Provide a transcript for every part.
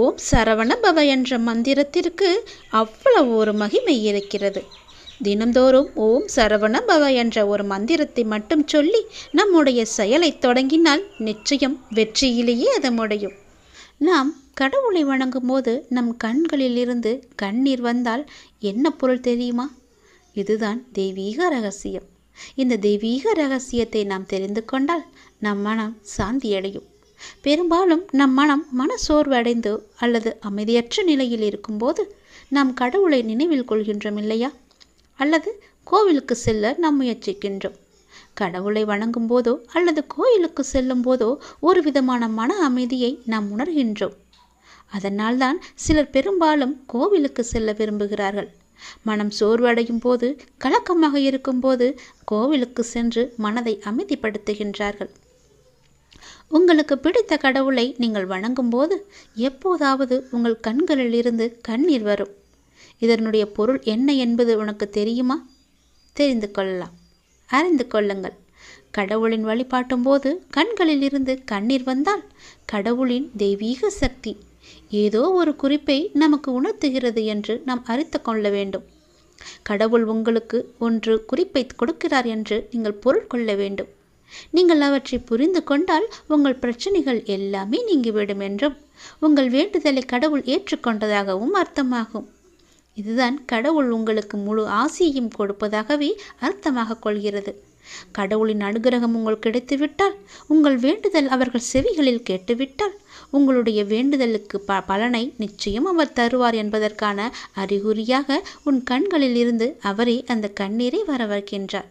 ஓம் சரவண பவ என்ற மந்திரத்திற்கு அவ்வளவு ஒரு மகிமை இருக்கிறது. தினந்தோறும் ஓம் சரவண பவ என்ற ஒரு மந்திரத்தை மட்டும் சொல்லி நம்முடைய செயலை தொடங்கினால் நிச்சயம் வெற்றியிலேயே அது முடியும். நாம் கடவுளை வணங்கும் போது நம் கண்களிலிருந்து கண்ணீர் வந்தால் என்ன பொருள் தெரியுமா? இதுதான் தெய்வீக ரகசியம். இந்த தெய்வீக ரகசியத்தை நாம் தெரிந்து கொண்டால் நம் மனம் சாந்தியடையும். பெரும்பாலும் நம் மனம் மனசோர்வடைந்து அல்லது அமைதியற்ற நிலையில் இருக்கும்போது நாம் கடவுளை நினைவில் கொள்கின்றோம் இல்லையா? அல்லது கோவிலுக்கு செல்ல நாம் முயற்சிக்கின்றோம். கடவுளை வணங்கும் போதோ அல்லது கோயிலுக்கு செல்லும் போதோ ஒரு விதமான மன அமைதியை நாம் உணர்கின்றோம். அதனால்தான் சிலர் பெரும்பாலும் கோவிலுக்கு செல்ல விரும்புகிறார்கள். மனம் சோர்வடையும் போது கலக்கமாக இருக்கும்போது கோவிலுக்கு சென்று மனதை அமைதிப்படுத்துகின்றார்கள். உங்களுக்கு பிடித்த கடவுளை நீங்கள் வணங்கும்போது எப்போதாவது உங்கள் கண்களில் இருந்து கண்ணீர் வரும். இதனுடைய பொருள் என்ன என்பது உனக்கு தெரியுமா? தெரிந்து கொள்ளலாம். அறிந்து கொள்ளுங்கள். கடவுளின் வழிபாட்டும் போது கண்களில் இருந்து கண்ணீர் வந்தால் கடவுளின் தெய்வீக சக்தி ஏதோ ஒரு குறிப்பை நமக்கு உணர்த்துகிறது என்று நாம் அறித்து கொள்ள வேண்டும். கடவுள் உங்களுக்கு ஒன்று குறிப்பை கொடுக்கிறார் என்று நீங்கள் பொருள் கொள்ள வேண்டும். நீங்கள் அவற்றை புரிந்து கொண்டால் உங்கள் பிரச்சனைகள் எல்லாமே நீங்கிவிடும் என்றும் உங்கள் வேண்டுதலை கடவுள் ஏற்றுக்கொண்டதாகவும் அர்த்தமாகும். இதுதான் கடவுள் உங்களுக்கு முழு ஆசையையும் கொடுப்பதாகவே அர்த்தமாக கொள்கிறது. கடவுளின் அனுகிரகம் உங்களுக்கு கிடைத்துவிட்டால் உங்கள் வேண்டுதல் அவர்கள் செவிகளில் கேட்டுவிட்டால் உங்களுடைய வேண்டுதலுக்கு ப பலனை நிச்சயம் அவர் தருவார் என்பதற்கான அறிகுறியாக உன் கண்களில் இருந்து அவரே அந்த கண்ணீரை வரவைக்கின்றார்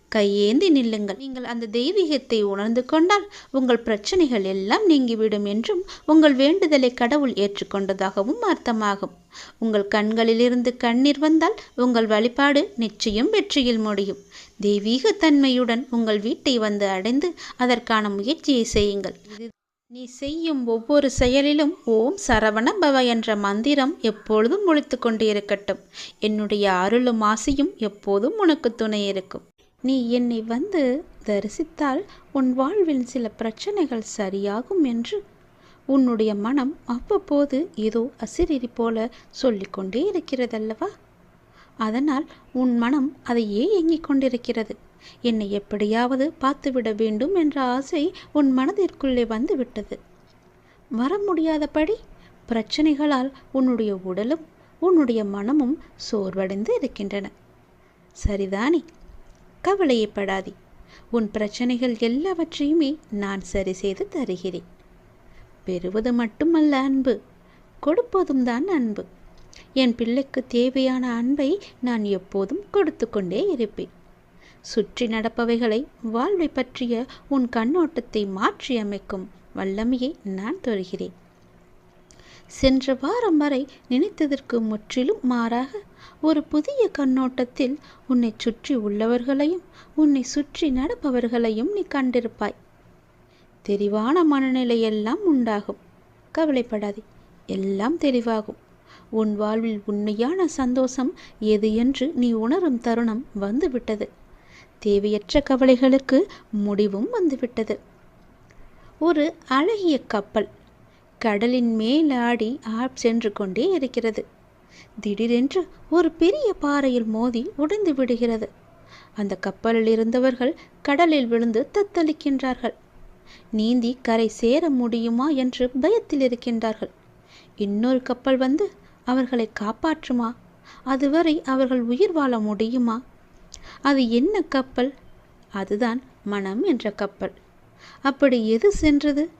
கையேந்தி நில்லுங்கள். நீங்கள் அந்த தெய்வீகத்தை உணர்ந்து கொண்டால் உங்கள் பிரச்சனைகள் எல்லாம் நீங்கிவிடும் என்றும் உங்கள் வேண்டுதலை கடவுள் ஏற்றுக்கொண்டதாகவும் அர்த்தமாகும். உங்கள் கண்களிலிருந்து கண்ணீர் வந்தால் உங்கள் வழிபாடு நிச்சயம் வெற்றியில் முடியும். தெய்வீக தன்மையுடன் உங்கள் வீட்டை வந்து அடைந்து அதற்கான முயற்சியை செய்யுங்கள். நீ செய்யும் ஒவ்வொரு செயலிலும் ஓம் சரவண பவ என்ற மந்திரம் எப்பொழுதும் ஒழித்து கொண்டு இருக்கட்டும் என்னுடைய அருளும் ஆசையும் எப்போதும் உனக்கு துணை இருக்கும். நீ என்னை வந்து தரிசித்தால் உன் வாழ்வில் சில பிரச்சனைகள் சரியாகும் என்று. உன்னுடைய மனம் அவ்வப்போது ஏதோ அசிரிரி போல சொல்லிக்கொண்டே இருக்கிறதல்லவா? அதனால் உன் மனம் அதையே இயங்கிக் கொண்டிருக்கிறது. என்னை எப்படியாவது பார்த்துவிட வேண்டும் என்ற ஆசை உன் மனதிற்குள்ளே வந்துவிட்டது. வர முடியாதபடி பிரச்சனைகளால் உன்னுடைய உடலும் உன்னுடைய மனமும் சோர்வடைந்து இருக்கின்றன. சரிதானே? கவலையப்படாதே. உன் பிரச்சனைகள் எல்லாவற்றையுமே நான் சரி செய்து தருகிறேன். பெறுவது மட்டுமல்ல அன்பு. கொடுப்பதும் தான் அன்பு. என் பிள்ளைக்கு தேவையான அன்பை நான் எப்போதும் கொடுத்து கொண்டே இருப்பேன். சுற்றி நடப்பவைகளை வாழ்வை பற்றிய உன் கண்ணோட்டத்தை மாற்றியமைக்கும் வல்லமையை நான் தருகிறேன். சென்ற வாரம் வரை நினைத்ததற்கு முற்றிலும் மாறாக ஒரு புதிய கண்ணோட்டத்தில் உன்னை சுற்றி உள்ளவர்களையும் உன்னை சுற்றி நடப்பவர்களையும் நீ கண்டிருப்பாய். தெளிவான மனநிலையெல்லாம் உண்டாகும். கவலைப்படாதே எல்லாம் தெளிவாகும். உன் வாழ்வில் உண்மையான சந்தோஷம் எது என்று நீ உணரும் தருணம் வந்துவிட்டது. தேவையற்ற கவலைகளுக்கு முடிவும் வந்துவிட்டது. ஒரு அழகிய கப்பல் கடலின் மேலாடி ஆப் சென்று கொண்டே இருக்கிறது. திடீரென்று ஒரு பெரிய பாறையில் மோதி உடைந்து விடுகிறது. அந்த கப்பலில் இருந்தவர்கள் கடலில் விழுந்து தத்தளிக்கின்றார்கள். நீந்தி கரை சேர முடியுமா என்று பயத்தில் இருக்கின்றார்கள். இன்னொரு கப்பல் வந்து அவர்களை காப்பாற்றுமா? அதுவரை அவர்கள் உயிர் வாழ முடியுமா? அது என்ன கப்பல்? அதுதான் மனம் என்ற கப்பல். அப்படி எது சென்றது?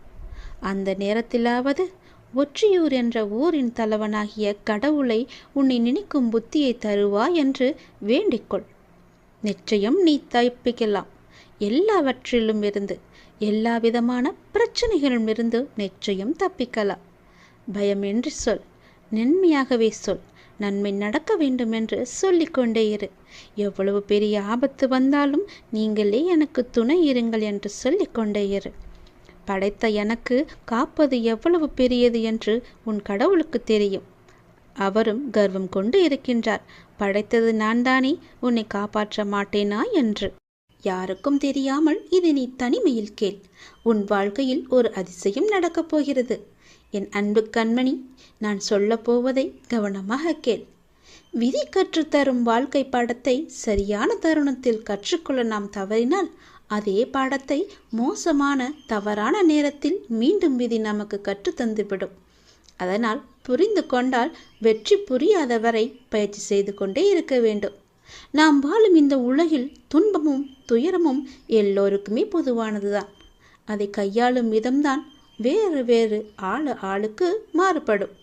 அந்த நேரத்திலாவது ஒற்றியூர் என்ற ஊரின் தலைவனாகிய கடவுளை உன்னை நினைக்கும் புத்தியை தருவா என்று வேண்டிக்கொள். நிச்சயம் நீ தப்பிக்கலாம். எல்லாவற்றிலும் இருந்து எல்லா விதமான பிரச்சனைகளிலும் இருந்து நிச்சயம் தப்பிக்கலாம். பயமின்றி சொல் நன்மையாகவே சொல் நன்மை நடக்க வேண்டும் என்று சொல்லிக்கொண்டே இரு. எவ்வளவு பெரிய ஆபத்து வந்தாலும் நீங்களே எனக்கு துணை இருங்கள் என்று சொல்லிக்கொண்டே இரு. படைத்த எனக்கு காப்பது எவ்வளவு பெரியது என்று உன் கடவுளுக்கு தெரியும். அவரும் கர்வம் கொண்டு இருக்கின்றார். படைத்தது நான் தானே உன்னை காப்பாற்ற மாட்டேனா என்று. யாருக்கும் தெரியாமல் இது நீ தனிமையில் கேள். உன் வாழ்க்கையில் ஒரு அதிசயம் நடக்கப் போகிறது. என் அன்பு கண்மணி நான் சொல்லப் போவதை கவனமாக கேள். விதி கற்றுத்தரும் வாழ்க்கை பாடத்தை சரியான தருணத்தில் கற்றுக்கொள்ள நாம் தவறினால் அதே பாடத்தை மோசமான தவறான நேரத்தில் மீண்டும் விதி நமக்கு கற்றுத்தந்துவிடும் அதனால் புரிந்து கொண்டால் வெற்றி புரியாதவரை பயிற்சி செய்து கொண்டே இருக்க வேண்டும். நாம் வாழும் இந்த உலகில் துன்பமும் துயரமும் எல்லோருக்குமே பொதுவானதுதான். அதை கையாளும் விதம்தான் வேறு வேறு ஆளு ஆளுக்கு மாறுபடும்.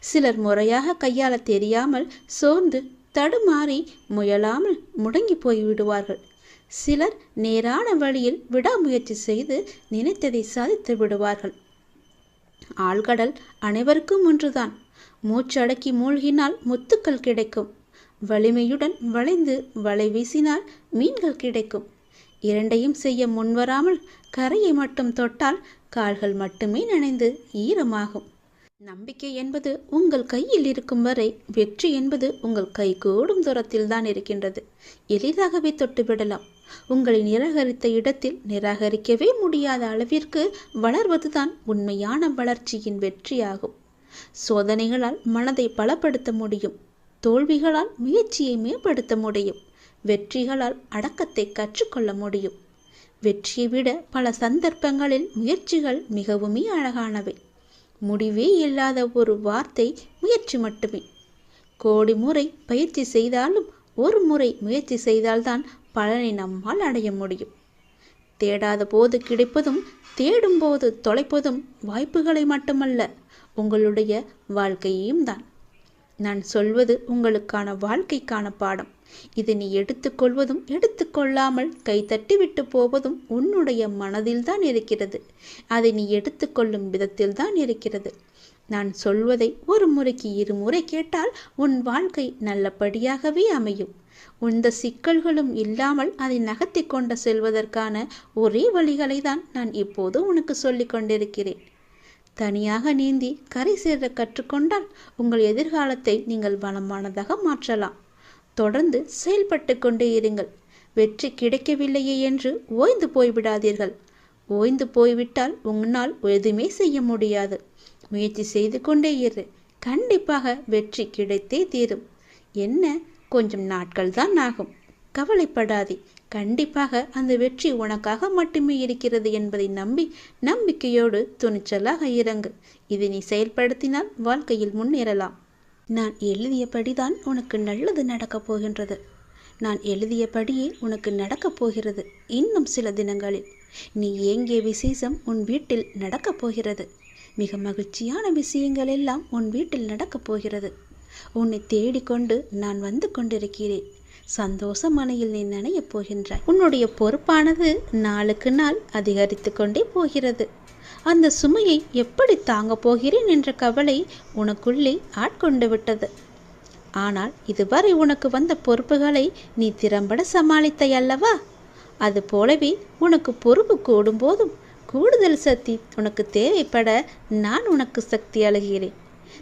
சிலர் முறையாக கையாள தெரியாமல் சோர்ந்து தடுமாறி முயலாமல் முடங்கி போய் விடுவார்கள் சிலர் நேரான வழியில் விடாமுயற்சி செய்து நினைத்ததை சாதித்து விடுவார்கள். ஆழ்கடல் அனைவருக்கும் ஒன்றுதான். மூச்சடக்கி மூழ்கினால் முத்துக்கள் கிடைக்கும். வலிமையுடன் வளைந்து வலை வீசினால் மீன்கள் கிடைக்கும். இரண்டையும் செய்ய முன்வராமல் கரையை மட்டும் தொட்டால் கால்கள் மட்டுமே நனைந்து ஈரமாகும். நம்பிக்கை என்பது உங்கள் கையில் இருக்கும் வரை வெற்றி என்பது உங்கள் கை கூடும் தூரத்தில் தான் இருக்கின்றது. எளிதாகவே தொட்டுவிடலாம். உங்களை நிராகரித்த இடத்தில் நிராகரிக்கவே முடியாத அளவிற்கு வளர்வதுதான் உண்மையான வளர்ச்சியின் வெற்றியாகும். சோதனைகளால் மனதை பலப்படுத்த முடியும். தோல்விகளால் முயற்சியை மேம்படுத்த முடியும். வெற்றிகளால் அடக்கத்தை கற்றுக்கொள்ள முடியும். வெற்றியை விட பல சந்தர்ப்பங்களில் முயற்சிகள் மிகவுமே அழகானவை. முடிவே இல்லாத ஒரு வார்த்தை முயற்சி மட்டுமே. கோடி முறை பயிற்சி செய்தாலும் ஒரு முறை முயற்சி செய்தால்தான் பலனை நம்மால் அடைய முடியும். தேடாத போது கிடைப்பதும் தேடும் போது தொலைப்பதும் வாய்ப்புகளை மட்டுமல்ல உங்களுடைய வாழ்க்கையையும் தான். நான் சொல்வது உங்களுக்கான வாழ்க்கைக்கான பாடம். இதை நீ எடுத்துக்கொள்வதும் எடுத்துக்கொள்ளாமல் கைத்தட்டி விட்டு போவதும் உன்னுடைய மனதில்தான் இருக்கிறது. அதை நீ எடுத்துக்கொள்ளும் விதத்தில்தான் இருக்கிறது. நான் சொல்வதை ஒரு முறைக்கு இருமுறை கேட்டால் உன் வாழ்க்கை நல்லபடியாகவே அமையும். இந்த சிக்கல்களும் இல்லாமல் அதை நகர்த்தி கொண்டு செல்வதற்கான ஒரே வழிகளை தான் நான் இப்போது உனக்கு சொல்லிக் கொண்டிருக்கிறேன். தனியாக நீந்தி கரை சேர கற்றுக்கொண்டால் உங்கள் எதிர்காலத்தை நீங்கள் வளமானதாக மாற்றலாம். தொடர்ந்து செயல்பட்டு கொண்டே இருங்கள். வெற்றி கிடைக்கவில்லையே என்று ஓய்ந்து போய்விடாதீர்கள். ஓய்ந்து போய்விட்டால் உன்னால் எதுவுமே செய்ய முடியாது. முயற்சி செய்து கொண்டே இரு. கண்டிப்பாக வெற்றி கிடைத்தே தீரும். என்ன? கொஞ்சம் நாட்கள் தான் ஆகும். கவலைப்படாதே. கண்டிப்பாக அந்த வெற்றி உனக்காக மட்டுமே இருக்கிறது என்பதை நம்பி நம்பிக்கையோடு துணிச்சலாக இறங்கு. இதை நீ செயல்படுத்தினால் வாழ்க்கையில் முன்னேறலாம். நான் எழுதியபடிதான் உனக்கு நல்லது நடக்கப் போகின்றது. நான் எழுதியபடியே உனக்கு நடக்கப் போகிறது இன்னும் சில தினங்களில். நீ ஏங்கிய விசேஷம் உன் வீட்டில் நடக்கப் போகிறது. மிக மகிழ்ச்சியான விஷயங்கள் எல்லாம் உன் வீட்டில் நடக்கப் போகிறது. உன்னை தேடிக்கொண்டு நான் வந்து கொண்டிருக்கிறேன். சந்தோஷ மனையில் நீ நினையப் போகின்றாய். உன்னுடைய பொறுப்பானது நாளுக்கு நாள் அதிகரித்து கொண்டே போகிறது. அந்த சுமையை எப்படி தாங்கப் போகிறேன் என்ற கவலை உனக்குள்ளே ஆட்கொண்டு விட்டது. ஆனால் இதுவரை உனக்கு வந்த பொறுப்புகளை நீ திறம்பட சமாளித்தாய் அல்லவா? அது போலவே உனக்கு பொறுப்பு கூடும்போதும் கூடுதல் சக்தி உனக்கு தேவைப்பட நான் உனக்கு சக்தி அழுகிறேன்.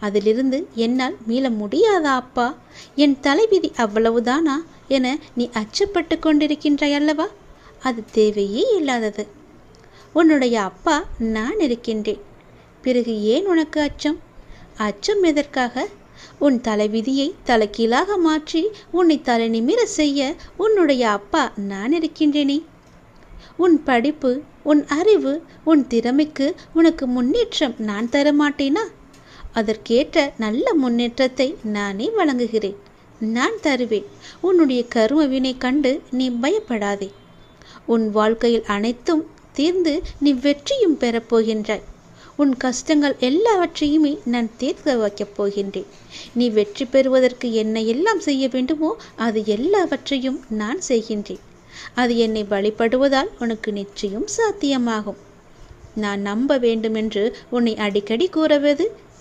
அதிலிருந்து என்னால் மீள முடியாதா அப்பா என் தலைவிதி அவ்வளவுதானா என நீ அச்சப்பட்டு கொண்டிருக்கின்றாய் அல்லவா? அது தேவையே இல்லாதது. உன்னுடைய அப்பா நான் இருக்கின்றேன். பிறகு ஏன் உனக்கு அச்சம்? அச்சம் எதற்காக? உன் தலைவிதியை தலைக்கீழாக மாற்றி உன்னை தலை நிமிர செய்ய உன்னுடைய அப்பா நான் இருக்கின்றேனே. உன் படிப்பு உன் அறிவு உன் திறமைக்கு உனக்கு முன்னேற்றம் நான் தர மாட்டேனா அதற்கேற்ற நல்ல முன்னேற்றத்தை நானே வழங்குகிறேன். நான் தருவேன். உன்னுடைய கரும வினை கண்டு நீ பயப்படாதே. உன் வாழ்க்கையில் அனைத்தும் தீர்ந்து நீ வெற்றியும் பெறப்போகின்றாய் உன் கஷ்டங்கள் எல்லாவற்றையுமே நான் தீர்க்க வைக்கப் போகின்றேன். நீ வெற்றி பெறுவதற்கு என்ன எல்லாம் செய்ய வேண்டுமோ அது எல்லாவற்றையும் நான் செய்கின்றேன். அது என்னை வழிபடுவதால் உனக்கு நிச்சயம் சாத்தியமாகும். நான் நம்ப வேண்டுமென்று உன்னை அடிக்கடி கூறுவது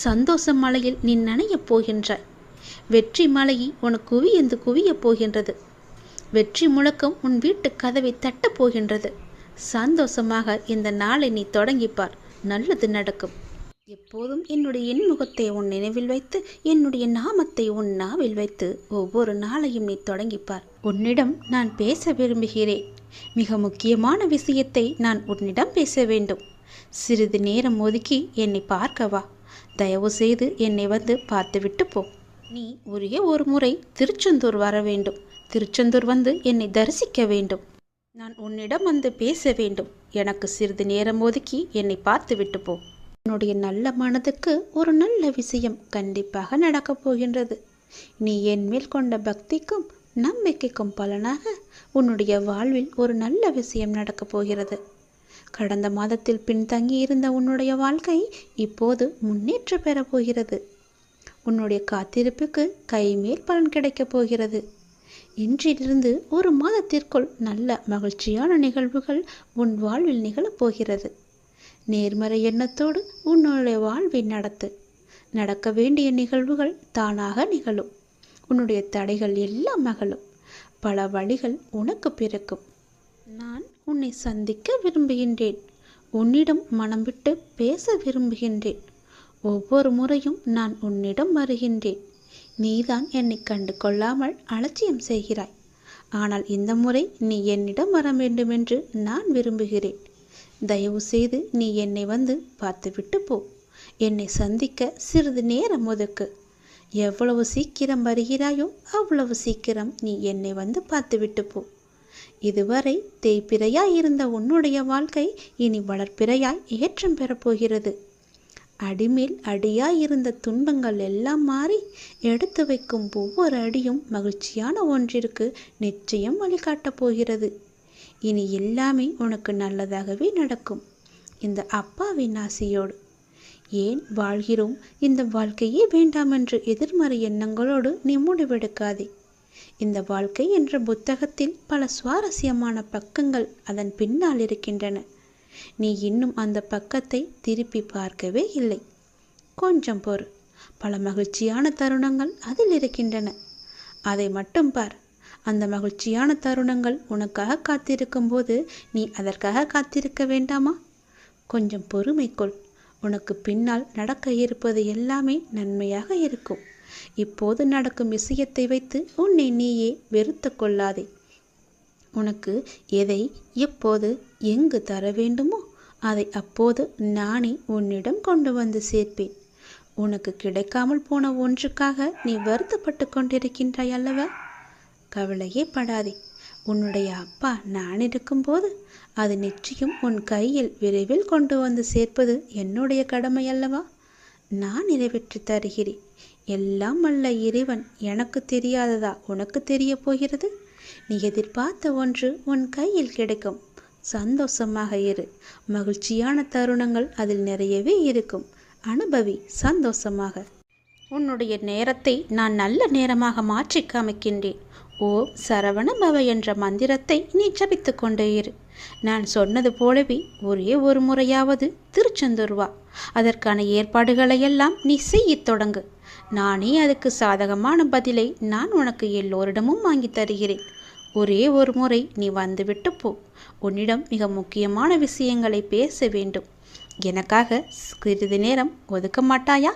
சந்தோஷ மலையில் நீ நனையப் போகின்றாய் வெற்றி மலையை உனக்கு குவியந்து குவியப் போகின்றது. வெற்றி முழக்கம் உன் வீட்டு கதவை தட்டப் போகின்றது. சந்தோஷமாக இந்த நாளை நீ தொடங்கிப்பார். நல்லது நடக்கும். எப்போதும் என்னுடைய இன்முகத்தை உன் நினைவில் வைத்து என்னுடைய நாமத்தை உன் நாவில் வைத்து ஒவ்வொரு நாளையும் நீ தொடங்கிப்பார். உன்னிடம் நான் பேச விரும்புகிறேன். மிக முக்கியமான விஷயத்தை நான் உன்னிடம் பேச வேண்டும். சிறிது நேரம் ஒதுக்கி என்னை பார்க்கவா? தயவு செய்து என்னை வந்து பார்த்துவிட்டு போ. நீ ஒரே ஒரு முறை திருச்செந்தூர் வர வேண்டும். திருச்செந்தூர் வந்து என்னை தரிசிக்க வேண்டும். நான் உன்னிடம் வந்து பேச வேண்டும். எனக்கு சிறிது நேரம் ஒதுக்கி என்னை பார்த்து விட்டு போ. உன்னுடைய நல்ல மனதுக்கு ஒரு நல்ல விஷயம் கண்டிப்பாக நடக்கப் போகின்றது. நீ என் மேல் கொண்ட பக்திக்கும் நம்பிக்கைக்கும் பலனாக உன்னுடைய வாழ்வில் ஒரு நல்ல விஷயம் நடக்கப் போகிறது. கடந்த மாதத்தில் பின்தங்கி இருந்த உன்னுடைய வாழ்க்கை இப்போது முன்னேற்ற பெறப் போகிறது. உன்னுடைய காத்திருப்புக்கு கைமேல் பலன் கிடைக்கப் போகிறது. இன்றிலிருந்து ஒரு மாதத்திற்குள் நல்ல மகிழ்ச்சியான நிகழ்வுகள் உன் வாழ்வில் நிகழப்போகிறது நேர்மறை எண்ணத்தோடு உன்னுடைய வாழ்வை நடத்து. நடக்க வேண்டிய நிகழ்வுகள் தானாக நிகழும். உன்னுடைய தடைகள் எல்லாம் மகளும் பல வழிகள் உனக்கு பிறக்கும். நான் உன்னை சந்திக்க விரும்புகின்றேன். உன்னிடம் மனம் விட்டு பேச விரும்புகின்றேன். ஒவ்வொரு முறையும் நான் உன்னிடம் வருகின்றேன். நீதான் என்னை கண்டு கொள்ளாமல் அலட்சியம் செய்கிறாய். ஆனால் இந்த முறை நீ என்னிடம் வர வேண்டுமென்று நான் விரும்புகிறேன். தயவு செய்து நீ என்னை வந்து பார்த்துவிட்டு போ. என்னை சந்திக்க சிறிது நேரம் ஒதுக்கு. எவ்வளவு சீக்கிரம் வருகிறாயோ அவ்வளவு சீக்கிரம் நீ என்னை வந்து பார்த்துவிட்டு போ. இதுவரை தேய்பிறையாய் இருந்த உன்னுடைய வாழ்க்கை இனி வளர்ப்பிறையாய் ஏற்றம் பெறப்போகிறது. அடிமேல் அடியாய் இருந்த துன்பங்கள் எல்லாம் மாறி எடுத்து வைக்கும் ஒவ்வொரு அடியும் மகிழ்ச்சியான ஒன்றிற்கு நிச்சயம் வழிகாட்டப் போகிறது. இனி எல்லாமே உனக்கு நல்லதாகவே நடக்கும். இந்த அப்பாவின் ஆசையோடு. ஏன் வாழ்கிறோம்? இந்த வாழ்க்கையே வேண்டாம் என்று எதிர்மறை எண்ணங்களோடு நீ முடிவெடுக்காதே. இந்த வாழ்க்கை என்ற புத்தகத்தில் பல சுவாரஸ்யமான பக்கங்கள் அதன் பின்னால் இருக்கின்றன. நீ இன்னும் அந்த பக்கத்தை திருப்பி பார்க்கவே இல்லை. கொஞ்சம் பொறு. பல மகிழ்ச்சியான தருணங்கள் அதில் இருக்கின்றன. அதை மட்டும் பார். அந்த மகிழ்ச்சியான தருணங்கள் உனக்காக காத்திருக்கும் போது நீ அதற்காக காத்திருக்க வேண்டாமா? கொஞ்சம் பொறுமை கொள். உனக்கு பின்னால் நடக்க இருப்பது எல்லாமே நன்மையாக இருக்கும். இப்போது நடக்கும் விஷயத்தை வைத்து உன்னை நீயே வெறுத்து கொள்ளாதே. உனக்கு எதை எப்போது எங்கு தர வேண்டுமோ அதை அப்போது நானே உன்னிடம் கொண்டு வந்து சேர்ப்பேன். உனக்கு கிடைக்காமல் போன ஒன்றுக்காக நீ வருத்தப்பட்டு கொண்டிருக்கின்றாய் அல்லவா? கவலையே படாதே. உன்னுடைய அப்பா நான் இருக்கும்போது அது நிச்சயம் உன் கையில் விரைவில் கொண்டு வந்து சேர்ப்பது என்னுடைய கடமை அல்லவா? நான் நிறைவேற்றி தருகிறேன். எல்லாம் அல்ல இறைவன். எனக்கு தெரியாததா உனக்கு தெரிய போகிறது? நீ எதிர்பார்த்த ஒன்று உன் கையில் கிடைக்கும். சந்தோஷமாக இரு. மகிழ்ச்சியான தருணங்கள் அதில் நிறையவே இருக்கும். அனுபவி சந்தோஷமாக. உன்னுடைய நேரத்தை நான் நல்ல நேரமாக மாற்றி காமிக்கின்றேன். ஓ சரவணபவ என்ற மந்திரத்தை நீ ஜபித்து கொண்டே இரு. நான் சொன்னது போலவே ஒரே ஒரு முறையாவது திருச்செந்தூர் வா. அதற்கான ஏற்பாடுகளையெல்லாம் நீ செய்யத் தொடங்கு. நானே அதுக்கு சாதகமான பதிலை நான் உனக்கு எல்லோரிடமும் வாங்கி தருகிறேன். ஒரே ஒரு முறை நீ வந்துவிட்டு போ. உன்னிடம் மிக முக்கியமான விஷயங்களை பேச வேண்டும். எனக்காக சிறிது நேரம் ஒதுக்க மாட்டாயா?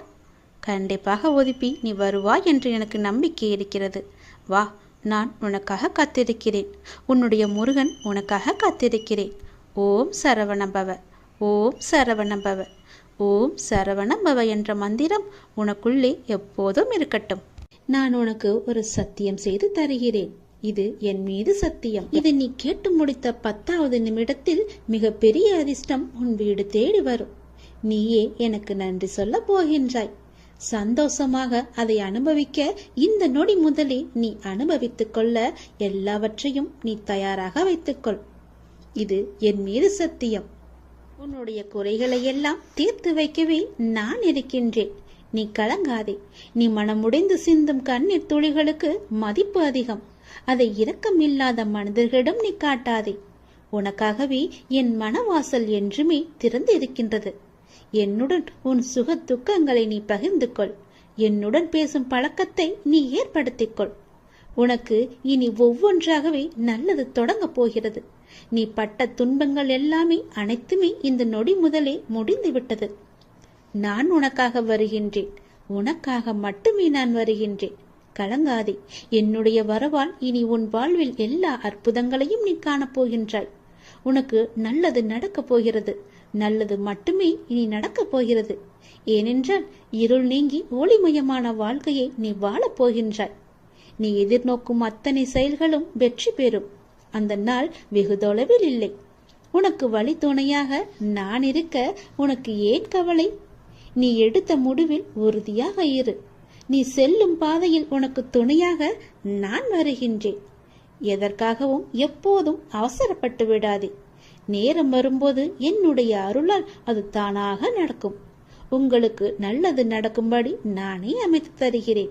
கண்டிப்பாக ஒதுப்பி நீ வருவாய் என்று எனக்கு நம்பிக்கை இருக்கிறது. வா நான் உனக்காக காத்திருக்கிறேன். உன்னுடைய முருகன் உனக்காக காத்திருக்கிறேன். ஓம் சரவணபவ. ஓம் சரவணபவ. ஓம் சரவணபவ என்ற மந்திரம் உனக்குள்ளே எப்போதும் இருக்கட்டும். நான் உனக்கு ஒரு சத்தியம் செய்து தருகிறேன். இது என் மீது சத்தியம். இதை நீ கேட்டு முடித்த பத்தாவது நிமிடத்தில் மிக பெரிய அதிர்ஷ்டம் உன் வீடு தேடி வரும். நீயே எனக்கு நன்றி சொல்ல போகின்றாய். சந்தோஷமாக அதை அனுபவிக்க இந்த நொடி முதலே நீ அனுபவித்துக் கொள்ள எல்லாவற்றையும் நீ தயாராக வைத்துக்கொள் இது என் மீது சத்தியம். உன்னுடைய குறைகளை எல்லாம் தீர்த்து வைக்கவே நான் இருக்கின்றேன். நீ கலங்காதே. நீ மனமுடைந்து சிந்தும் கண்ணீர் துளிகளுக்கு மதிப்பு அதிகம். அதை இரக்கமில்லாத மனிதர்களிடம் நீ காட்டாதே. உனக்காகவே என் மனவாசல் என்றுமே திறந்து இருக்கின்றது என்னுடன் உன் சுக துக்கங்களை நீ பகிர்ந்து கொள் என்னுடன் பேசும் பழக்கத்தை நீ ஏற்படுத்திக் கொள் உனக்கு இனி ஒவ்வொன்றாகவே நல்லது தொடங்கப் போகிறது. நீ பட்ட துன்பங்கள் எல்லாமே அனைத்துமே இந்த நொடி முதலே முடிந்து விட்டது. நான் உனக்காக வருகின்றேன். உனக்காக மட்டுமே நான் வருகின்றேன். கலங்காதே. என்னுடைய வரவால் இனி உன் வாழ்வில் எல்லா அற்புதங்களையும் நீ காணப்போகின்றாய் உனக்கு நல்லது நடக்கப் போகிறது. நல்லது மட்டுமே இனி நடக்கப் போகிறது. ஏனென்றால் இருள் நீங்கி ஒளிமயமான வாழ்க்கையை நீ வாழப் போகின்றாய். நீ எதிர்நோக்கும் அத்தனை செயல்களும் வெற்றி பெறும். அந்த நாள் வெகு தொலைவில் இல்லை. உனக்கு வழி துணையாக நான் இருக்க உனக்கு ஏன் கவலை? நீ எடுத்த முடிவில் உறுதியாக இரு. நீ செல்லும் பாதையில் உனக்கு துணையாக நான் வருகின்றேன். எதற்காகவும் எப்போதும் அவசரப்பட்டு விடாதே. நேரம் வரும்போது என்னுடைய அருளால் அது தானாக நடக்கும். உங்களுக்கு நல்லது நடக்கும்படி நானே அமைத்து தருகிறேன்.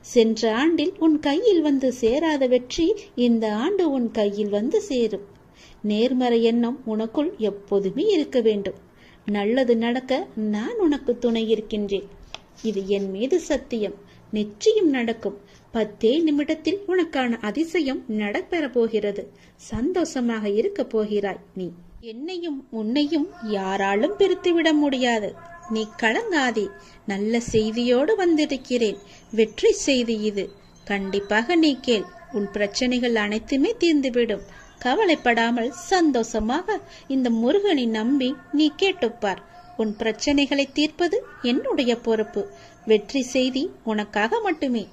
சென்ற ஆண்டில் உன் கையில் வந்து சேராத வெற்றி இந்த ஆண்டு உன் கையில் வந்து சேரும். நேர்மறை எண்ணம் உனக்குள் எப்போதுமே இருக்க வேண்டும். நல்லது நடக்க நான் உனக்கு துணை இருக்கின்றேன். இது என் மீது சத்தியம். நிச்சயம் நடக்கும். பத்தே நிமிடத்தில் உனக்கான அதிசயம் நடப்பெறப் போகிறது. சந்தோஷமாக இருக்க போகிறாய் நீ. என்னையும் உன்னையும் யாராலும் பிரித்துவிட முடியாது. நீ கலங்காதே. நல்ல செய்தியோடு வந்திருக்கிறேன். வெற்றி செய்தி இது. கண்டிப்பாக நீ கேள். உன் பிரச்சனைகள் அனைத்துமே தீர்ந்துவிடும். கவலைப்படாமல் சந்தோஷமாக இந்த முருகனை நம்பி நீ கேட்டுப்பார். உன் பிரச்சனைகளை தீர்ப்பது என்னுடைய பொறுப்பு. வெற்றி செய்தி உனக்காக மட்டுமே.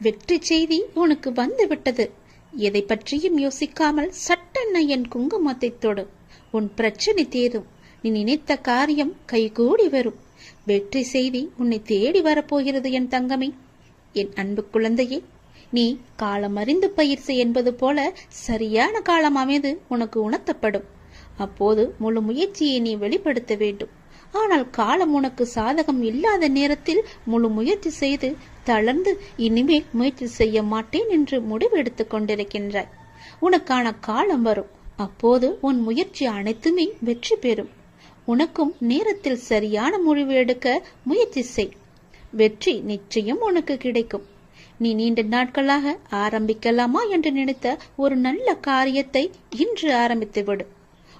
வெற்றி செய்தி உனக்கு வந்துவிட்டது. எதை பற்றியும் யோசிக்காமல் சட்டென்ன என் குங்குமத்தை தொடு. உன் பிரச்சனை தீரும். நீ நினைத்த காரியம் கைகூடி வரும். வெற்றி செய்தி உன்னை தேடி வரப்போகிறது என் தங்கமே. என் அன்பு குழந்தையே நீ காலம் அறிந்து பயிற்சி என்பது போல சரியான காலம் அமைந்து உனக்கு உணர்த்தப்படும். அப்போது முழு முயற்சியை நீ வெளிப்படுத்த வேண்டும். ஆனால் காலம் உனக்கு சாதகம் இல்லாத நேரத்தில் முழு முயற்சி செய்து தளர்ந்து இனிமேல் முயற்சி செய்ய மாட்டேன் என்று முடிவு கொண்டிருக்கின்றாய். உனக்கான காலம் வரும். அப்போது உன் முயற்சி அனைத்துமே வெற்றி பெறும். உனக்கும் நேரத்தில் சரியான முடிவு எடுக்க முயற்சி செய். வெற்றி நிச்சயம் உனக்கு கிடைக்கும். நீ நீண்ட நாட்களாக ஆரம்பிக்கலாமா என்று நினைத்த ஒரு நல்ல காரியத்தை இன்று ஆரம்பித்து விடு.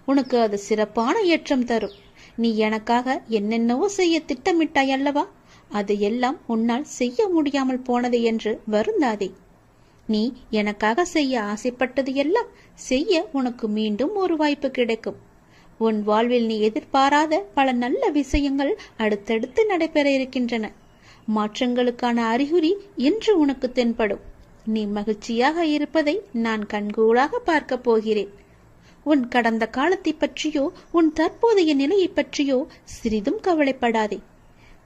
உனக்கு அது சிறப்பான ஏற்றம் தரும். நீ எனக்காக என்னென்னவோ செய்ய திட்டமிட்டாய் அல்லவா? அது எல்லாம் உன்னால் செய்ய முடியாமல் போனது என்று வருந்தாதே. நீ எனக்காக செய்ய ஆசைப்பட்டது எல்லாம் செய்ய உனக்கு மீண்டும் ஒரு வாய்ப்பு கிடைக்கும். உன் வாழ்வில் நீ எதிர்பாராத பல நல்ல விஷயங்கள் அடுத்தடுத்து நடைபெற இருக்கின்றன. மாற்றங்களுக்கான அறிகுறி இன்று உனக்கு தென்படும். நீ மகிழ்ச்சியாக இருப்பதை நான் கண்கூடாக பார்க்கப் போகிறேன். உன் கடந்த காலத்தை பற்றியோ உன் தற்போதைய நிலையை பற்றியோ சிறிதும் கவலைப்படாதே.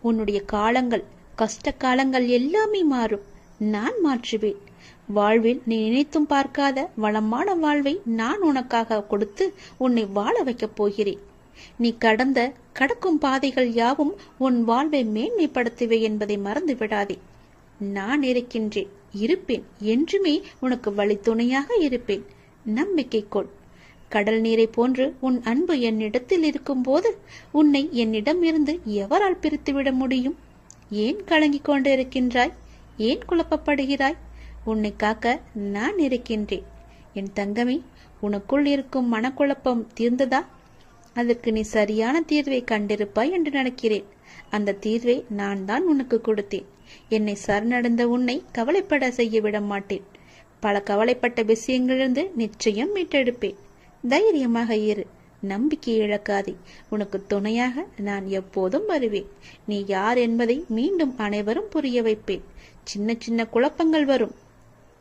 உன்னுடைய காலங்கள் கஷ்ட காலங்கள் எல்லாமே மாறும். நான் மாற்றுவேன். வாழ்வில் நீ நினைத்தும் பார்க்காத வளமான வாழ்வை நான் உனக்காக கொடுத்து உன்னை வாழ வைக்கப் போகிறேன். நீ கடந்த கடக்கும் பாதைகள் யாவும் உன் வாழ்வை மேன்மைப்படுத்துவே என்பதை மறந்து விடாதே நான் இருக்கின்றேன் இருப்பேன் என்றுமே உனக்கு வழித்துணையாக இருப்பேன். நம்பிக்கை கொள். கடல் நீரை போன்று உன் அன்பு என்னிடத்தில் இருக்கும்போது உன்னை என்னிடம் இருந்து எவரால் பிரித்துவிட முடியும்? ஏன் கலங்கிக் கொண்டிருக்கின்றாய்? ஏன் குழப்பப்படுகிறாய்? உன்னை காக்க நான் இருக்கின்றேன். என் தங்கமே உனக்குள் இருக்கும் மனக்குழப்பம் தீர்ந்ததா? அதற்கு நீ சரியான தீர்வை கண்டிருப்பாய் என்று நினைக்கிறேன். அந்த தீர்வை நான் தான் உனக்கு கொடுத்தேன். என்னை சரணடைந்த உன்னை கவலைப்பட செய்ய விட மாட்டேன். பல கவலைப்பட்ட விஷயங்களிலிருந்து நிச்சயம் மீட்டெடுப்பேன். தைரியமாக இரு. நம்பிக்கை இழக்காதே. உனக்கு துணையாக நான் எப்போதும் வருவேன். நீ யார் என்பதை மீண்டும் அனைவரும் புரிய வைப்பேன். சின்ன சின்ன குழப்பங்கள் வரும்.